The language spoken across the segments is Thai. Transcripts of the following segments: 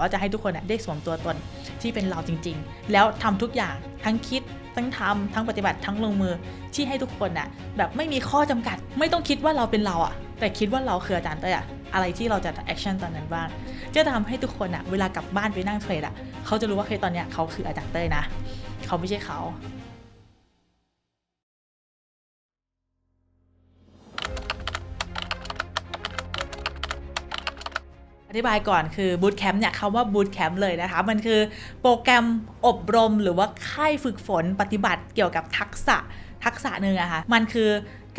ว่าจะให้ทุกคนน่ยได้สวมตัวตนที่เป็นเราจริง ๆ แล้วทำทุกอย่างทั้งคิดทั้งทำทั้งปฏิบัติทั้งลงมือที่ให้ทุกคนน่ะแบบไม่มีข้อจำกัด ไม่ต้องคิดว่าเราเป็นเราอะแต่คิดว่าเราคืออาจารย์เต้ยอะอะไรที่เราจะแอคชั่นตอนนั้นบ้างจะทำให้ทุกคนอะเวลากลับบ้านไปนั่งเทรดอะเขาจะรู้ว่าเคยตอนเนี้ยเขาคืออาจารย์เต้ยนะ เขาไม่ใช่เขา อธิบายก่อนคือบูตแคมป์เนี่ยคำว่าบูตแคมป์เลยนะคะ มันคือโปรแกรมอบรมหรือว่าค่ายฝึกฝนปฏิบัติเกี่ยวกับทักษะทักษะหนึ่งอะคะ่ะมันคือ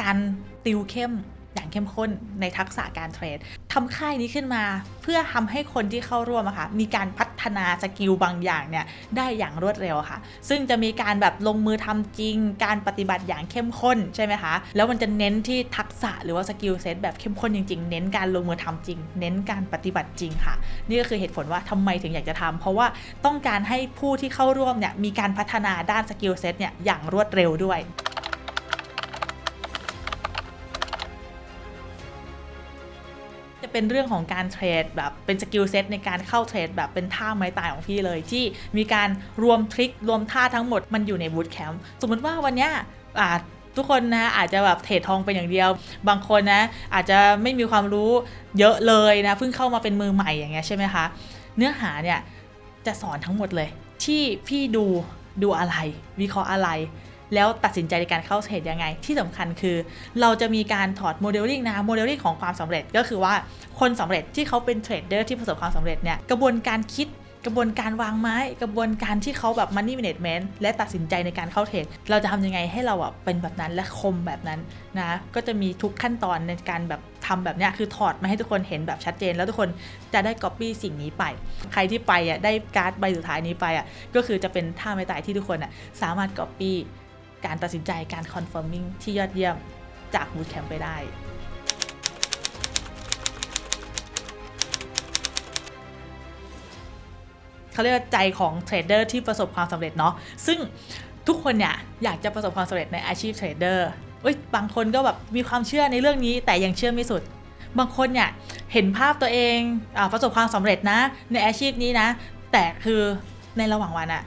การติวเข้ม อย่างเข้มข้นในทักษะการเทรดทำค่ายนี้ขึ้นมา เพื่อทำให้คนที่เข้าร่วมอะค่ะมีการพัฒนาสกิลบางอย่างเนี่ยได้อย่างรวดเร็วค่ะ ซึ่งจะมีการแบบลงมือทำจริง การปฏิบัติอย่างเข้มข้นใช่ไหมคะแล้วมันจะเน้นที่ทักษะหรือว่าสกิลเซ็ตแบบเข้มข้นจริงๆ เน้นการลงมือทำจริง เน้นการปฏิบัติจริงค่ะ นี่ก็คือเหตุผลว่าทำไมถึงอยากจะทำเพราะว่าต้องการให้ผู้ที่เข้าร่วมเนี่ยมีการพัฒนาด้านสกิลเซ็ตเนี่ยอย่างรวดเร็วด้วย เป็นเรื่องของการเทรดแบบเป็นสกิลเซ็ตในการเข้าเทรดแบบเป็นท่าไม้ตายของพี่เลย ที่มีการรวมทริครวมท่าทั้งหมดมันอยู่ในบูตแคมป์สมมติว่าวันเนี้ยอ่าทุกคนนะอาจจะแบบเทรดทองเป็นอย่างเดียว บางคนนะอาจจะไม่มีความรู้เยอะเลยนะเพิ่งเข้ามาเป็นมือใหม่อย่างเงี้ยใช่ไหมคะเนื้อหาเนี่ยจะสอนทั้งหมดเลย ที่พี่ดูดูอะไร วิเคราะห์อะไร แล้วตัดสินใจในการเข้าเทรดยังไง ที่สำคัญคือ เราจะมีการถอดโมเดลลิ่งนะโมเดลลิ่งของความสำเร็จก็คือว่าคนสำเร็จที่เขาเป็นเทรดเดอร์ที่ประสบความสำเร็จเนี่ยกระบวนการคิดกระบวนการวางไม้ กระบวนการที่เขาแบบ money management และตัดสินใจในการเข้าเทรด เราจะทำยังไงให้เราอะเป็นแบบนั้นและคมแบบนั้นนะ ก็จะมีทุกขั้นตอนในการแบบทำแบบนี้คือถอดมาให้ทุกคนเห็นแบบชัดเจน แล้วทุกคนจะได้ copy สิ่งนี้ไป ใครที่ไปอะได้การ์ดใบสุดท้ายนี้ไปอะก็คือจะเป็นท่าไม่ตายที่ทุกคนอะสามารถ copy การตัดสินใจการ confirming ที่ยอดเยี่ยมจาก bootcamp ไปได้ เขาเรียกว่าใจของเทรดเดอร์ที่ประสบความสำเร็จเนาะซึ่งทุกคนเนี่ยอยากจะประสบความสำเร็จในอาชีพเทรดเดอร์เอ้ยบางคนก็แบบมีความเชื่อในเรื่องนี้แต่ยังเชื่อไม่สุด บางคนเนี่ยเห็นภาพตัวเองอาประสบความสำเร็จนะ ในอาชีพนี้นะ แต่คือในระหว่างวันอะ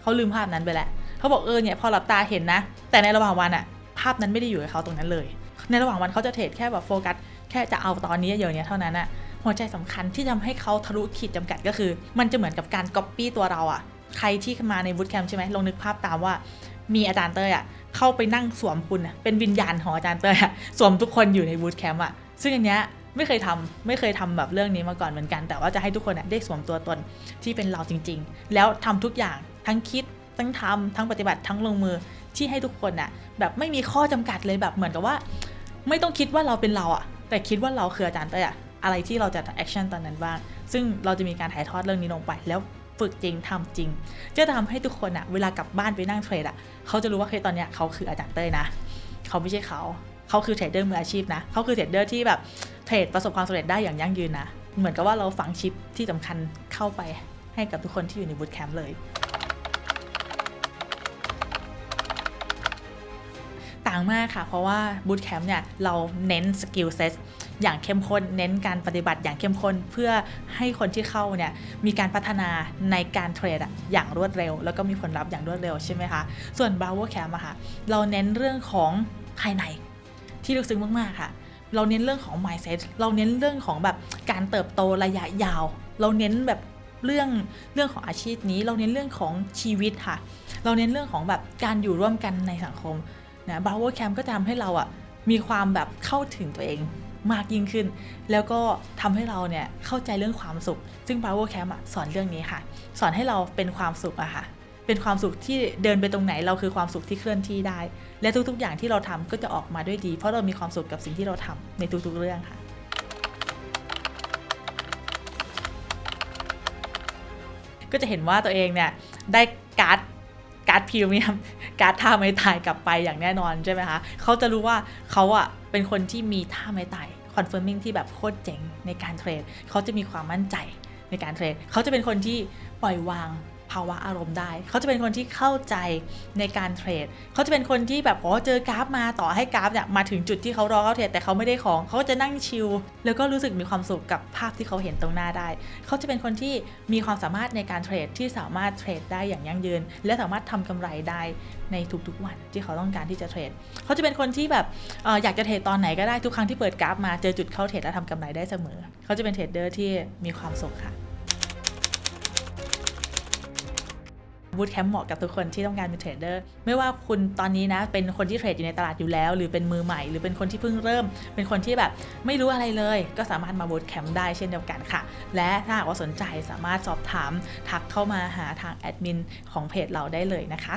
เขาลืมภาพนั้นไปแล้ว เขาบอกเออเนี่ยพอหลับตาเห็นนะ แต่ในระหว่างวันอะภาพนั้นไม่ได้อยู่กับเขาตรงนั้นเลย ในระหว่างวันเขาจะเทรดแค่แบบโฟกัสแค่จะเอาตอนนี้อย่างเนี้ยเท่านั้นอะหัวใจสำคัญที่ทำให้เขาทะลุขีดจำกัดก็คือ มันจะเหมือนกับการก๊อปปี้ตัวเราอะใครที่มาในบูตแคมป์ใช่ไหมลองนึกภาพตามว่า มีอาจารย์เต้ยอะเข้าไปนั่งสวมคุณอะเป็นวิญญาณของอาจารย์เต้ยอะสวมทุกคนอยู่ในบูตแคมป์อะซึ่งอันเนี้ยไม่เคยทำไม่เคยทำแบบเรื่องนี้มาก่อนเหมือนกัน แต่ว่าจะให้ทุกคนอะได้สวมตัวตนที่เป็นเราจริง ๆ แล้วทำทุกอย่างทั้งคิด ทั้งทำทั้งปฏิบัติทั้งลงมือที่ให้ทุกคนน่ะแบบไม่มีข้อจำกัดเลยแบบเหมือนกับว่า ไม่ต้องคิดว่าเราเป็นเราอะแต่คิดว่าเราคืออาจารย์เต้ยอะอะไรที่เราจะแอคชั่นตอนนั้นบ้าง ซึ่งเราจะมีการถ่ายทอดเรื่องนี้ลงไป แล้วฝึกจริงทำจริง จะทำให้ทุกคนอะเวลากลับบ้านไปนั่งเทรดอะเขาจะรู้ว่าเฮ้ยตอนเนี้ยเขาคืออาจารย์เต้ยนะเขาไม่ใช่เขาเขาคือเทรดเดอร์มืออาชีพนะเขาคือเทรดเดอร์ที่แบบเทรดประสบความสำเร็จได้อย่างยั่งยืนนะเหมือนกับว่าเราฝังชิปที่สำคัญเข้าไปให้กับทุกคนที่อยู่ในบูตแคมป์เลยางมากค่ะ เพราะว่าบูตแคมป์เนี่ยเราเน้นสกิลเซ็ตอย่างเข้มข้น เน้นการปฏิบัติอย่างเข้มข้น เพื่อให้คนที่เข้าเนี่ยมีการพัฒนาในการเทรดอะอย่างรวดเร็ว แล้วก็มีผลลัพธ์อย่างรวดเร็วใช่ไหมคะ ส่วน b r o w e r Camp อะค่ะเราเน้นเรื่องของภายในที่ลึกซึ้งมากๆค่ะ เราเน้นเรื่องของ mindset เราเน้นเรื่องของแบบการเติบโตระยะยาว เราเน้นแบบเรื่องเรื่องของอาชีพนี้ เราเน้นเรื่องของชีวิตค่ะ เราเน้นเรื่องของแบบการอยู่ร่วมกันในสังคม นะบาวเวอร์แคมป์ก็จะทำให้เราอะมีความแบบเข้าถึงตัวเองมากยิ่งขึ้น แล้วก็ทำให้เราเนี่ยเข้าใจเรื่องความสุข ซึ่ง Power Camp อะสอนเรื่องนี้ค่ะ สอนให้เราเป็นความสุขอะค่ะ เป็นความสุขที่เดินไปตรงไหนเราคือความสุขที่เคลื่อนที่ได้ และทุกๆ อย่างที่เราทำก็จะออกมาด้วยดี เพราะเรามีความสุขกับสิ่งที่เราทำในทุกๆ เรื่องค่ะ ก็จะเห็นว่าตัวเองเนี่ยได้การ์ดการ์ดพรีเมียม การ์ดท่าไม้ตายกลับไปอย่างแน่นอนใช่ไหมคะเขาจะรู้ว่าเขาอะเป็นคนที่มีท่าไม้ตายคอนเฟิร์มมิ่งที่แบบโคตรเจ๋งในการเทรดเขาจะมีความมั่นใจในการเทรดเขาจะเป็นคนที่ปล่อยวาง ภาวะอารมณ์ได้ เขาจะเป็นคนที่เข้าใจในการเทรด เขาจะเป็นคนที่แบบอ๋อเจอกราฟมาต่อให้กราฟเนี่ยมาถึงจุดที่เขารอเขาเทรดแต่เขาไม่ได้ของ เขาก็จะนั่งชิลแล้วก็รู้สึกมีความสุขกับภาพที่เขาเห็นตรงหน้าได้ เขาจะเป็นคนที่มีความสามารถในการเทรดที่สามารถเทรดได้อย่างยั่งยืน และสามารถทำกำไรได้ในทุกๆวันที่เขาต้องการที่จะเทรด เขาจะเป็นคนที่แบบอออยากจะเทรดตอนไหนก็ได้ทุกครั้งที่เปิดกราฟมาเจอจุดเข้าเทรดแล้วทำกำไรได้เสมอ เขาจะเป็นเทรดเดอร์ที่มีความสุขค่ะ บูตแคมป์เหมาะกับทุกคนที่ต้องการเป็นเทรดเดอร์ไม่ว่าคุณตอนนี้นะ เป็นคนที่เทรดอยู่ในตลาดอยู่แล้ว หรือเป็นมือใหม่ หรือเป็นคนที่เพิ่งเริ่ม เป็นคนที่แบบไม่รู้อะไรเลย ก็สามารถมาบูตแคมป์ได้เช่นเดียวกันค่ะ และถ้าหากว่าสนใจสามารถสอบถามทักเข้ามาหาทางแอดมินของเพจเราได้เลยนะคะ